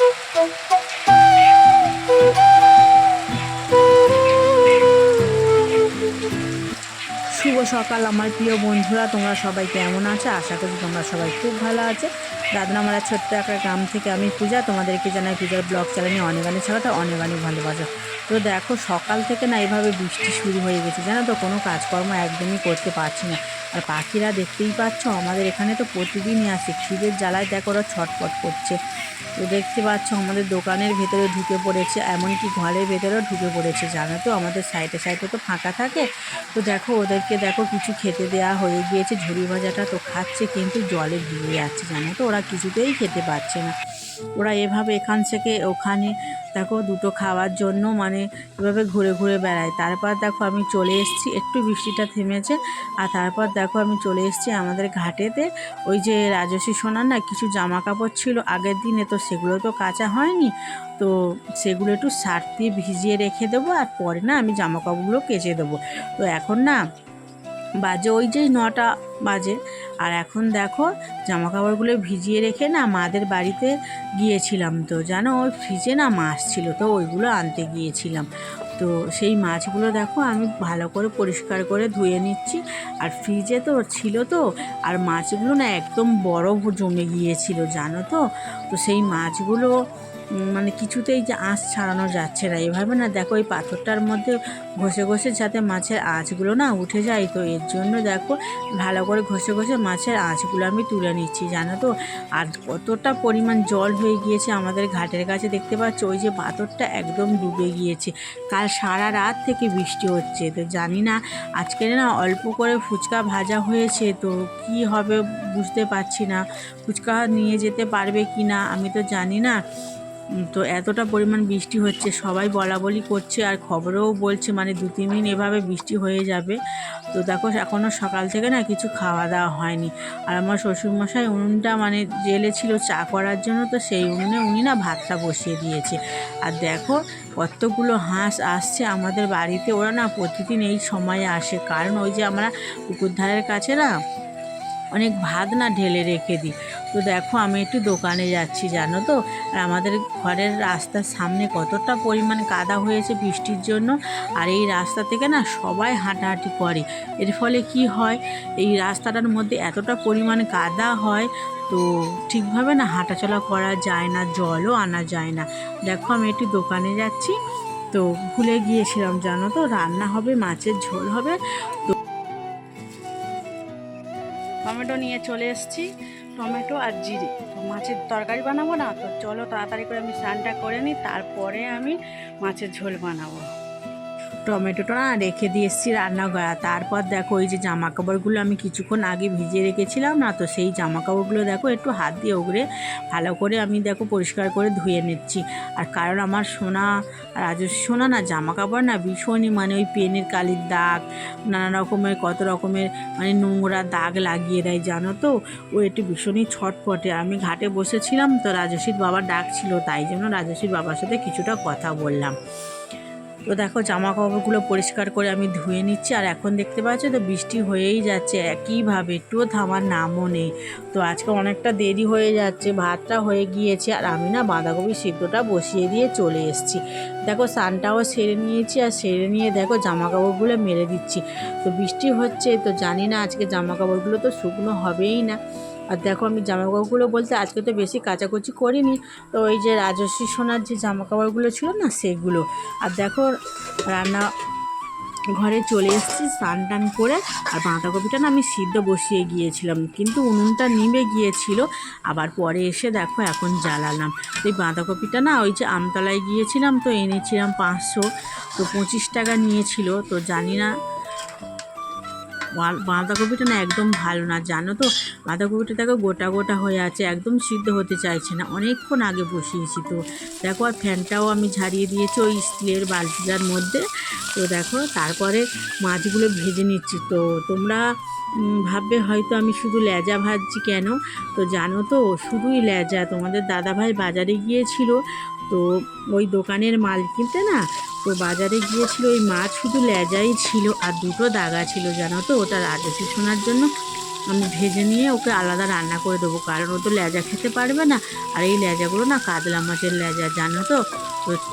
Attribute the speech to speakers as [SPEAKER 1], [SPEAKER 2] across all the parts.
[SPEAKER 1] Thank you. সকাল, আমার প্রিয় বন্ধুরা, তোমরা সবাই কেমন আছে? আশা করি তোমরা সবাই খুব ভালো আছে। দাদনামারা ছোট্ট একটা গ্রাম থেকে আমি পূজা, তোমাদেরকে জানাই পূজার ব্লগ চ্যানেলে অনেক অনেক ছাড়াতে অনেক অনেক ভালোবাসো। তো দেখো, সকাল থেকে না এইভাবে বৃষ্টি শুরু হয়ে গেছে, জানো তো? কোনো কাজকর্ম একদমই করতে পারছি না। আর পাখিরা দেখতেই পাচ্ছ, আমাদের এখানে তো প্রতিদিনই আসে, খিদের জ্বালায় দেখো ওরা ছটপট করছে। তো দেখতে পাচ্ছ, আমাদের দোকানের ভেতরে ঢুকে পড়েছে, এমনকি ঘরের ভেতরেও ঢুকে পড়েছে, জানো তো? আমাদের সাইডে সাইডে তো ফাঁকা থাকে। তো দেখো, ওদেরকে দেখো কিছু খেতে দেওয়া হয়ে গিয়েছে। ঝুড়ি ভাজাটা তো খাচ্ছে, কিন্তু জলে ভিজে যাচ্ছে জানো তো, ওরা কিছুতেই খেতে পারছে না। ওরা এভাবে এখান থেকে ওখানে, দেখো, দুটো খাওয়ার জন্য মানে এভাবে ঘুরে ঘুরে বেড়ায়। তারপর দেখো আমি চলে এসেছি, একটু বৃষ্টিটা থেমেছে, আর তারপর দেখো আমি চলে এসেছি আমাদের ঘাটেতে। ওই যে রাজস্বী সোনার না কিছু জামা কাপড় ছিল, আগের দিনে তো সেগুলো তো কাঁচা হয়নি। তো সেগুলো একটু সার দিয়ে ভিজিয়ে রেখে দেবো, আর পরে না আমি জামা কাপড়গুলো কেচে দেবো। তো এখন না বাজে, ওই যে নটা বাজে। আর এখন দেখো জামা কাপড়গুলো ভিজিয়ে রেখে না মাদের বাড়িতে গিয়েছিলাম তো। জানো, ওই ফ্রিজে না মাছ ছিল তো, ওইগুলো আনতে গিয়েছিলাম। তো সেই মাছগুলো দেখো, আমি ভালো করে পরিষ্কার করে ধুয়ে নিচ্ছি। আর ফ্রিজে তো ছিল তো, আর মাছগুলো না একদম বরফ জমে গিয়েছিল, জানো তো? তো সেই মাছগুলো মানে কিছুতেই যে আঁচ ছাড়ানো যাচ্ছে না। এভাবে না দেখো ওই পাথরটার মধ্যে ঘষে ঘষে যাতে মাছের আঁচগুলো না উঠে যায়। তো এর জন্য দেখো ভালো করে ঘষে ঘষে মাছের আঁচগুলো আমি তুলে নিচ্ছি, জানো তো? আর কতটা পরিমাণ জল হয়ে গিয়েছে আমাদের ঘাটের কাছে দেখতে পাচ্ছ? ওই যে পাথরটা একদম ডুবে গিয়েছে। কাল সারা রাত থেকে বৃষ্টি হচ্ছে। তো জানি না আজকে না অল্প করে ফুচকা ভাজা হয়েছে। তো কি হবে বুঝতে পারছি না। ফুচকা নিয়ে যেতে পারবে কি না আমি তো জানি না। তো এতটা পরিমাণ বৃষ্টি হচ্ছে, সবাই বলা বলি করছে আর খবরেও বলছে মানে দু, তিন দিন এভাবে বৃষ্টি হয়ে যাবে। তো দেখো এখনও সকাল থেকে না কিছু খাওয়া দাওয়া হয়নি। আর আমার শ্বশুরমশাই উনুনটা মানে জেলে ছিল চা করার জন্য, তো সেই উনুনে উনি না ভাতটা বসিয়ে দিয়েছে। আর দেখো, কতগুলো হাঁস আসছে আমাদের বাড়িতে, ওরা না প্রতিদিন এই সময়ে আসে। কারণ ওই যে আমরা পুকুর ধারের কাছে না অনেক ভাত না ঢেলে রেখে দিই। তো দেখো, আমি একটু দোকানে যাচ্ছি, জানো তো? আর আমাদের ঘরের রাস্তার সামনে কতটা পরিমাণ কাদা হয়েছে বৃষ্টির জন্য। আর এই রাস্তা থেকে না সবাই হাঁটাহাঁটি করে। এর ফলে কি হয়? এই রাস্তাটার মধ্যে এতটা পরিমাণ কাদা হয়, তো ঠিকভাবে না হাঁটাচলা করা যায় না, জলও আনা যায় না। দেখো, আমি একটু দোকানে যাচ্ছি। তো ভুলে গিয়েছিলাম, জানো তো? রান্না হবে, মাছের ঝোল হবে। তো টমেটো নিয়ে চলে এসেছি। টমেটো আর জিরে। তো মাছের তরকারি বানাবো না? তো চলো তাড়াতাড়ি করে আমি স্নানটা করে নিই, তারপরে আমি মাছের ঝোল বানাবো। টমেটোটা না রেখে দিয়ে এসেছি রান্না করা তারপর দেখো ওই যে জামা কাপড়গুলো আমি কিছুক্ষণ আগে ভিজিয়ে রেখেছিলাম না, তো সেই জামা কাপড়গুলো দেখো, একটু হাত দিয়ে ওগড়ে ভালো করে আমি দেখো পরিষ্কার করে ধুয়ে নিচ্ছি। আর কারণ আমার সোনা রাজস্ব সোনা না জামা কাপড় না ভীষণই মানে ওই পেনের কালির দাগ, নানা রকমের, কত রকমের মানে নোংরা দাগ লাগিয়ে দেয়, জানো তো? ও একটু ভীষণই ছটপটে আমি ঘাটে বসেছিলাম, তো রাজস্বীর বাবার ডাক ছিল তাই জন্য রাজস্বীর বাবার সাথে কিছুটা কথা বললাম। তো দেখো জামা কাপড়গুলো পরিষ্কার করে আমি ধুয়ে নিচ্ছি। আর এখন দেখতে পাচ্ছ তো, বৃষ্টি হয়েই যাচ্ছে। একইভাবে একটুও থামার নামও নেই। তো আজকে অনেকটা দেরি হয়ে যাচ্ছে, ভাতটা হয়ে গিয়েছে। আর আমি না বাঁধাকপি সিদ্ধটা বসিয়ে দিয়ে চলে এসেছি। দেখো, স্নানটাও সেরে নিয়েছি। আর সেরে নিয়ে দেখো জামা কাপড়গুলো মেরে দিচ্ছি। তো বৃষ্টি হচ্ছে, তো জানি না আজকে জামা কাপড়গুলো তো শুকনো হবেই না। আর দেখো আমি জামা কাপড়গুলো বলতে আজকে তো বেশি কাচাকুচি করিনি। তো ওই যে রাজস্বী সোনার যে জামা কাপড়গুলো ছিল না, সেগুলো। আর দেখো রান্না ঘরে চলে এসেছি স্নান টান করে, আর বাঁধাকপিটা না আমি সিদ্ধ বসিয়ে গিয়েছিলাম, কিন্তু উনুনটা নিভে গিয়েছিল, আবার পরে এসে দেখো এখন জ্বালালাম। এই বাঁধাকপিটা না ওই যে আমতলায় গিয়েছিলাম, তো এনেছিলাম পাঁচশো, তো পঁচিশ টাকা নিয়েছিল, তো জানি না বাঁধাকপিটা না একদম ভালো না, জানো তো? বাঁধাকপিটা দেখো গোটা গোটা হয়ে আছে, একদম সিদ্ধ হতে চাইছে না। অনেকক্ষণ আগে বসিয়েছি তো। দেখো, আর ফ্যানটাও আমি ঝাড়িয়ে দিয়েছি ওই স্টিলের বালতিটার মধ্যে। তো দেখো, তারপরে মাছগুলো ভেজে নিচ্ছি তো। তোমরা ভাববে হয়তো আমি শুধু লেজা ভাজছি কেন? তো জানো তো, শুধুই লেজা। তোমাদের দাদাভাই বাজারে গিয়েছিল তো ওই দোকানের মাল কিনতে না, তো বাজারে গিয়েছিল ওই মাছ শুধু লেজাই ছিল আর দুটো দাগা ছিল, জানো তো? ওটা রাজস্বী শোনার জন্য আমি ভেজে নিয়ে ওকে আলাদা রান্না করে দেবো, কারণ ও তো লেজা খেতে পারবে না। আর এই লেজাগুলো না কাতলা মাছের লেজা, জানো তো?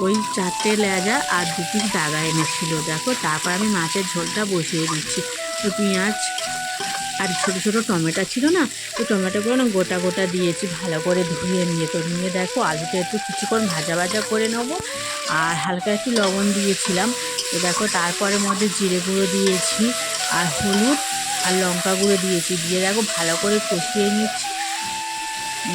[SPEAKER 1] ওই চারটে লেজা আর দু পিস দাগা এনেছিল, দেখো? তারপর আমি মাছের ঝোলটা বসিয়ে দিচ্ছি। তো পেঁয়াজ আর ছোটো ছোটো টমেটো ছিল না, তো টমেটোগুলো না গোটা গোটা দিয়েছি, ভালো করে ধুয়ে নিয়ে। তো নিয়ে দেখো আলুটা একটু কিছুক্ষণ ভাজা ভাজা করে নেব, আর হালকা একটু লবণ দিয়েছিলাম। তো দেখো তারপরে মধ্যে জিরে গুঁড়ো দিয়েছি, আর হলুদ আর লঙ্কা গুঁড়ো দিয়েছি। দিয়ে দেখো, ভালো করে কষিয়ে নিচ্ছি।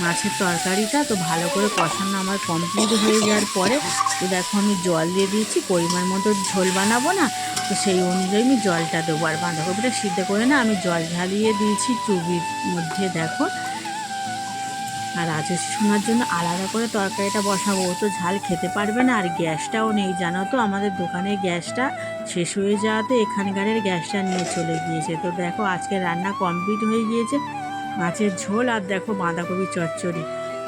[SPEAKER 1] মাছের তরকারিটা তো ভালো করে কষানো আমার কমপ্লিট হয়ে যাওয়ার পরে তো দেখো আমি জল দিয়ে দিয়েছি, পরিমাণ মতো ঝোল বানাবো না, তো সেই অনুযায়ী আমি জলটা দেবো। আর বাঁধাকপিটা সিদ্ধ করে না আমি জল ঝালিয়ে দিয়েছি চুবির মধ্যে, দেখো। আর রাজেশ শোনার জন্য আলাদা করে তরকারিটা বসাবো, ও তো ঝাল খেতে পারবে না, আর গ্যাসটাও নেই, জানো তো, আমাদের দোকানের গ্যাসটা শেষ হয়ে যাওয়াতে এখানকারের গ্যাসটা নিয়ে চলে গিয়েছে। তো দেখো আজকে রান্না কমপ্লিট হয়ে গিয়েছে মাছের ঝোল আর দেখো বাঁধাকপি চচ্চড়ি।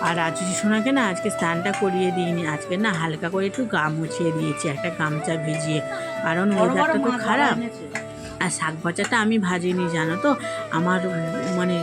[SPEAKER 1] আর রাজুজি সোনাকে না আজকে স্নানটা করিয়ে দিইনি। আজকে না হালকা করে একটু গা মুছিয়ে দিয়েছি একটা গামছা ভিজিয়ে। কারণ ওয়েদারটা তো খারাপ। আর শাক ভাজাটা আমি ভাজিনি জানো তো? আমার মানে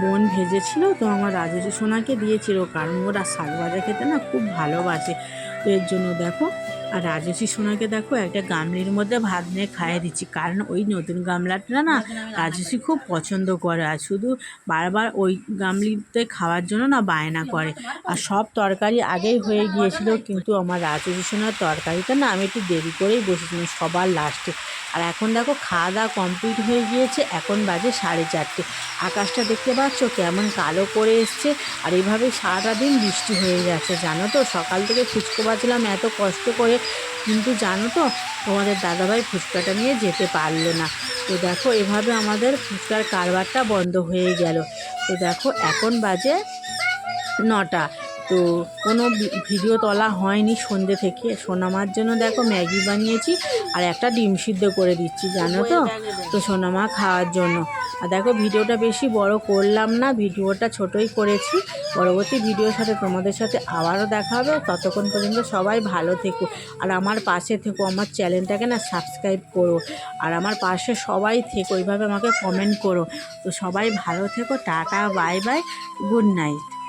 [SPEAKER 1] বোন ভেজেছিল তো আমার রাজেশী সোনাকে দিয়েছিল কারণ ওরা শাক ভাজা খেতে না খুব ভালোবাসে। তো এর জন্য দেখো আর রাজেশী সোনাকে দেখো একটা গামলির মধ্যে ভাত নিয়ে খাইয়ে দিচ্ছি। কারণ ওই নতুন গামলাটা না রাজেশী খুব পছন্দ করে আর শুধু বারবার ওই গামলিতে খাওয়ার জন্য না বায়না করে। আর সব তরকারি আগেই হয়ে গিয়েছিল, কিন্তু আমার রাজেশী সোনার তরকারিটা না আমি একটু দেরি করেই বসেছিলাম সবার লাস্টে আর এখন দেখো খাওয়া দাওয়া কমপ্লিট হয়ে গিয়েছে, এখন বাজে সাড়ে চারটে। আকাশটা দেখতে পাচ্ছ কেমন কালো করে এসছে, আর এইভাবে সারাটা দিন বৃষ্টি হয়ে যাচ্ছে জানো তো? সকাল থেকে ফুচকো বাজলাম এত কষ্ট করে, কিন্তু জানো তো, তোমাদের দাদাভাই ফুচকাটা নিয়ে যেতে পারল না। তো দেখো এভাবে আমাদের ফুচকার কারবারটা বন্ধ হয়ে গেল। তো দেখো এখন বাজে নটা। তো কোনো ভিডিও তোলা হয়নি সন্ধ্যে থেকে। সোনামার জন্য দেখো ম্যাগি বানিয়েছি আর একটা ডিম সিদ্ধ করে দিচ্ছি, জানো তো? তো সোনামা খাওয়ার জন্য। আর দেখো ভিডিওটা বেশি বড় করলাম না, ভিডিওটা ছোটই করেছি। পরবর্তী ভিডিওর সাথে তোমাদের সাথে আবারও দেখা হবে। ততক্ষণ পর্যন্ত সবাই ভালো থেকো। আর আমার পাশে থেকো, আমার চ্যানেলটাকে না সাবস্ক্রাইব করো। আর আমার পাশে সবাই থেকো, এইভাবে আমাকে কমেন্ট করো। তো সবাই ভালো থেকো, tata, bye bye, good night.